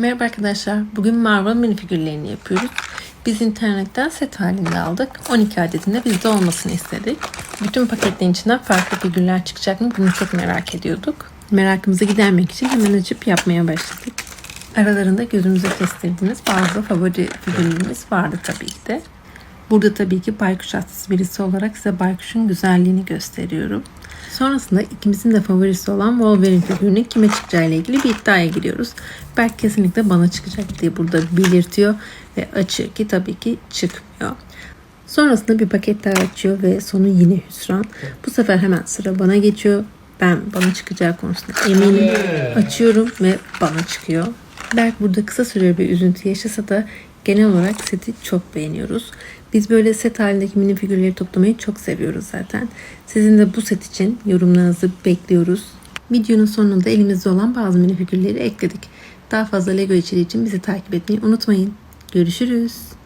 Merhaba arkadaşlar. Bugün Marvel minifigürlerini yapıyoruz. Biz internetten set halinde aldık. 12 adetinde bizde olmasını istedik. Bütün paketlerin içinden farklı figürler çıkacak mı? Bunu çok merak ediyorduk. Merakımızı gidermek için hemen açıp yapmaya başladık. Aralarında gözümüze kestirdiğimiz bazı favori figürlerimiz vardı tabii ki de. Burada tabii ki baykuş hastası birisi olarak size baykuşun güzelliğini gösteriyorum. Sonrasında ikimizin de favorisi olan Wolverine figürünün kime çıkacağı ile ilgili bir iddiaya giriyoruz. Berk kesinlikle bana çıkacak diye burada belirtiyor ve açıyor ki tabii ki çıkmıyor. Sonrasında bir paket daha açıyor ve sonu yine hüsran. Bu sefer hemen sıra bana geçiyor. Ben bana çıkacağı konusunda eminim. Açıyorum ve bana çıkıyor. Berk burada kısa süreli bir üzüntü yaşasa da genel olarak seti çok beğeniyoruz. Biz böyle set halindeki mini figürleri toplamayı çok seviyoruz zaten. Sizin de bu set için yorumlarınızı bekliyoruz. Videonun sonunda elimizde olan bazı mini figürleri ekledik. Daha fazla Lego içeriği için bizi takip etmeyi unutmayın. Görüşürüz.